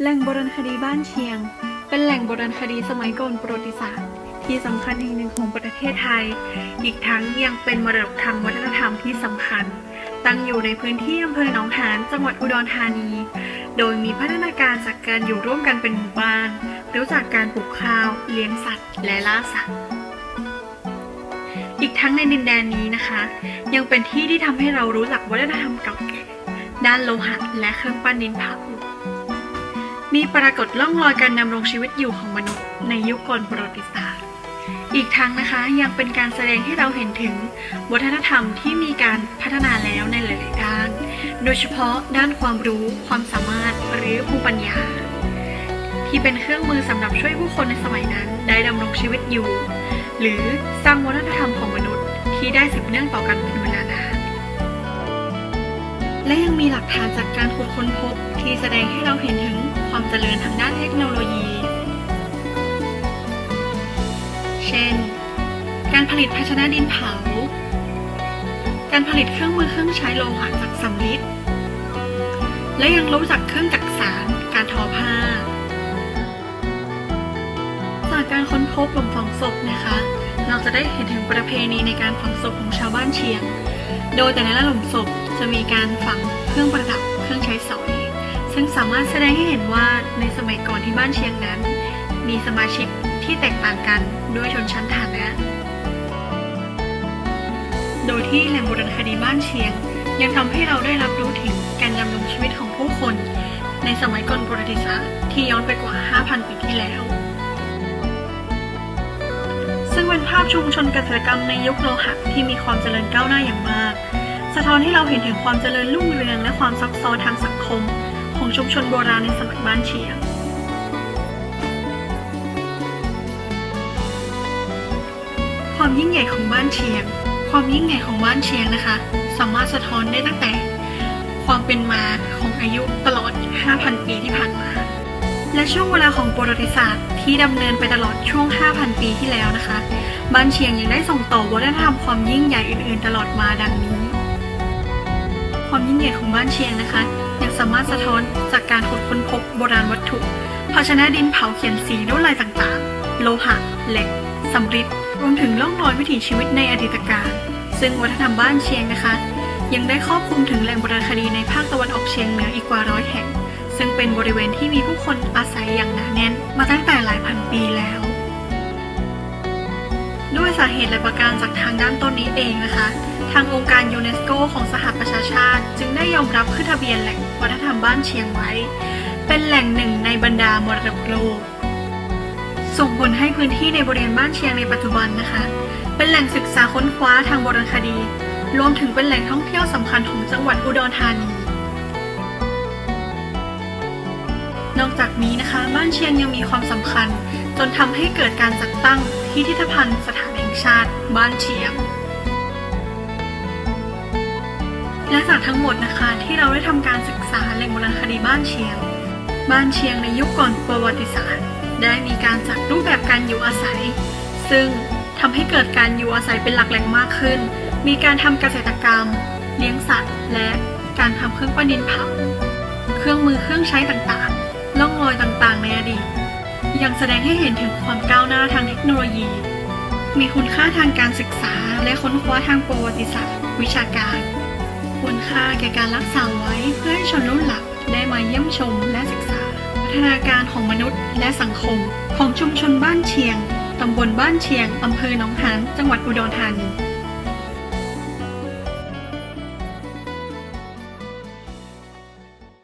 แหล่งโบราณคดีบ้านเชียง เป็นแหล่งโบราณคดีสมัยก่อนประวัติศาสตร์ที่สำคัญแห่งหนึ่งของประเทศไทย อีกทั้งยังเป็นมรดกทางวัฒนธรรมที่สำคัญ ตั้งอยู่ในพื้นที่อำเภอหนองหานจังหวัดอุดรธานี โดยมีพัฒนาการจากการอยู่ร่วมกันเป็นหมู่บ้านรู้จักการปลูกข้าว เลี้ยงสัตว์ และล่าสัตว์ อีกทั้งในดินแดนนี้นะคะ ยังเป็นที่ที่ทำให้เรารู้จักวัฒนธรรมเก่าแก่ด้านโลหะและเครื่องปั้นดินเผา มีปรากฏล่องรอยการดำรงชีวิตอยู่ของมนุษย์ในยุคก่อนประวัติศาสตร์ อีกทั้งนะคะยังเป็นการแสดงให้เราเห็นถึงวัฒนธรรมที่มีการพัฒนาแล้วในหลายๆด้าน โดยเฉพาะด้านความรู้ ความสามารถหรือภูมิปัญญา ที่เป็นเครื่องมือสำหรับช่วยผู้คนในสมัยนั้นได้ดำรงชีวิตอยู่ หรือสร้างวัฒนธรรมของมนุษย์ที่ได้สืบเนื่องต่อกันเป็นเวลานานและยังมีหลักฐานจากการขุดค้นพบที่แสดงให้เราเห็นถึง ความเจริญทางด้านเทคโนโลยี เช่น การผลิตภาชนะดินเผา การผลิตเครื่องมือเครื่องใช้โลหะจากสำริดและยังรู้จักเครื่องจักสานการทอผ้า จากการค้นพบหลุมฝังศพนะคะ เราจะได้เห็นถึงประเพณีในการฝังศพของชาวบ้านเชียง โดยแต่ละหลุมศพจะมีการฝังเครื่องประดับเครื่องใช้สอย ซึ่งสามารถแสดงให้เห็นว่าในสมัยก่อนที่บ้านเชียงนั้น มีสมาชิกที่แตกต่างกันด้วยชนชั้นฐานะ โดยที่แหล่งโบราณคดีบ้านเชียง ยังทำให้เราได้รับรู้ถึงการดำรงชีวิตของผู้คน ในสมัยก่อนประวัติศาสตร์ที่ย้อนไปกว่า 5,000 ปีที่แล้ว ซึ่งเป็นภาพชุมชนเกษตรกรรมในยุคโลหะที่มีความเจริญก้าวหน้าอย่างมาก สะท้อนให้เราเห็นถึงความเจริญรุ่งเรืองและความซับซ้อนทางสังคม ของชุมชนโบราณในสมัยบ้านเชียง ความยิ่งใหญ่ของบ้านเชียง ความยิ่งใหญ่ของบ้านเชียงนะคะ สามารถสะท้อนได้ตั้งแต่ ความเป็นมาของอายุตลอด 5,000 ปีที่ผ่านมา และช่วงเวลาของประวัติศาสตร์ที่ดำเนินไปตลอดช่วง 5,000 ปีที่แล้วนะคะ บ้านเชียงยังได้ส่งต่อวัฒนธรรมความยิ่งใหญ่อื่น ๆ ตลอดมาดังนี้ ความยิ่งใหญ่ของบ้านเชียงนะคะ ยังสามารถสะท้อนจากการขุดค้นพบโบราณวัตถุ ภาชนะดินเผาเขียนสีลวดลายต่างๆ โลหะ เหล็กสำริดรวมถึงล่องรอยวิถีชีวิตในอดีตการซึ่งวัฒนธรรมบ้านเชียงนะคะ ยังได้ครอบคลุมถึงแหล่งโบราณคดีในภาคตะวันออกเฉียงเหนืออีกกว่าร้อยแห่ง ซึ่งเป็นบริเวณที่มีผู้คนอาศัยอย่างหนาแน่น มาตั้งแต่หลายพันปีแล้ว ด้วยสาเหตุและประการจากทางด้านต้นนี้เองนะคะางองค์การยูเนสโกของสหประชาชาติ จึงได้ยอมรับขึ้นทะเบียนแหล่งวัฒนธรรมบ้านเชียงไว้ เป็นแหล่งหนึ่งในบรรดามรดกโลก ส่งผลให้พื้นที่ในบริเวณบ้านเชียงในปัจจุบันนะคะ เป็นแหล่งศึกษาค้นคว้าทางโบราณคดี รวมถึงเป็นแหล่งท่องเที่ยวสำคัญของจังหวัดอุดรธานีนอกจากนี้นะคะ บ้านเชียงยังมีความสำคัญ จนทำให้เกิดการจัดตั้งพิพิธภัณฑ์สถานแห่งชาติ บ้านเชียง และจากทั้งหมดนะคะที่เราได้ทำการศึกษาแหล่งโบราณคดีบ้านเชียง บ้านเชียงในยุคก่อนประวัติศาสตร์ ได้มีการจัดรูปแบบการอยู่อาศัย ซึ่งทำให้เกิดการอยู่อาศัยเป็นหลักแหล่งมากขึ้น มีการทำเกษตรกรรม เลี้ยงสัตว์ และการทำเครื่องปั้นดินเผาเครื่องมือเครื่องใช้ต่างๆล่องรอยต่างๆ ในอดีต ยังแสดงให้เห็นถึงความก้าวหน้าทางเทคโนโลยี มีคุณค่าทางการศึกษาและค้นคว้าทางประวัติศาสตร์ วิชาการ ค่าแก่การรักษาไว้เพื่อให้ชนรุ่นหลังได้มาเยี่ยมชมและศึกษา พัฒนาการของมนุษย์และสังคม ของชุมชนบ้านเชียง ตำบลบ้านเชียง อำเภอหนองหาน จังหวัดอุดรธานี